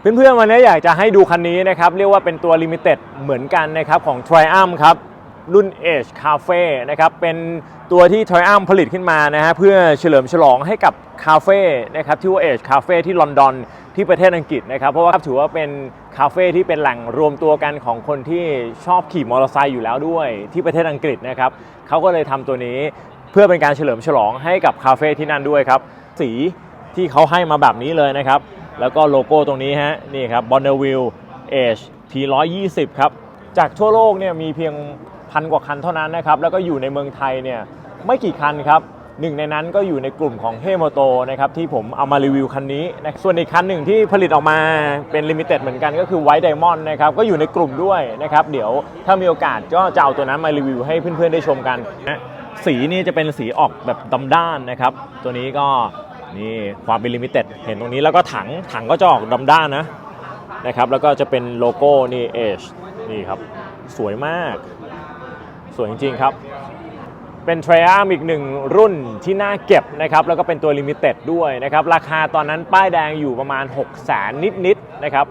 เพื่อนๆวันนี้อยากจะให้ดูคันนี้นะครับ เรียกว่าเป็นตัว Limited เหมือนกันนะครับของ Triumph ครับ รุ่น Age Cafe นะครับ เป็นตัวที่ Triumph ผลิตขึ้นมานะฮะเพื่อเฉลิมฉลองให้กับคาเฟ่นะครับที่ว่า Age Cafe ที่ลอนดอนที่ประเทศอังกฤษนะครับ เพราะว่าถือว่าเป็นคาเฟ่ที่เป็นแหล่งรวมตัวกันของคนที่ชอบขี่มอเตอร์ไซค์อยู่แล้วด้วยที่ประเทศอังกฤษนะครับเขาก็เลยทำตัวนี้เพื่อเป็นการเฉลิมฉลองให้กับคาเฟ่ที่นั่นด้วยครับสีที่เขาให้มาแบบนี้เลยนะครับ แล้วก็โลโก้ตรงนี้ฮะนี่ครับ Bonneville Age P120 ครับ จากทั่วโลกเนี่ยมีเพียงพันกว่าคันเท่านั้นนะครับ แล้วก็อยู่ในเมืองไทยเนี่ยไม่กี่คันครับหนึ่งในนั้นก็อยู่ในกลุ่มของเฮโมโตนะครับที่ผมเอามารีวิวคันนี้นะส่วนอีกคันหนึ่งที่ผลิตออกมาเป็นลิมิเต็ดเหมือนกันก็คือ White Diamond นะครับก็อยู่ในกลุ่มด้วยนะครับเดี๋ยวถ้ามีโอกาสก็จะเอาตัวนั้นมารีวิวให้เพื่อนๆได้ชมกันนะสีนี่จะเป็นสีออกแบบดำด้านนะครับ ตัวนี้ก็ นี่ความเป็นลิมิเต็ดเห็นตรงนี้แล้วก็ถังถังก็จะออกดำด้านนะนะครับ แล้วก็จะเป็นโลโก้นี่เอชนี่ครับ สวยมาก สวยจริง ๆ ครับ เป็น t r i u m p อีกหนึ่งรุ่นที่น่าเก็บนะครับ แล้วก็เป็นตัวลิมิเต็ดด้วยนะครับ ราคาตอนนั้นป้ายแดงอยู่ประมาณ 6 0 0 0 0 0นิด ๆ นะครับ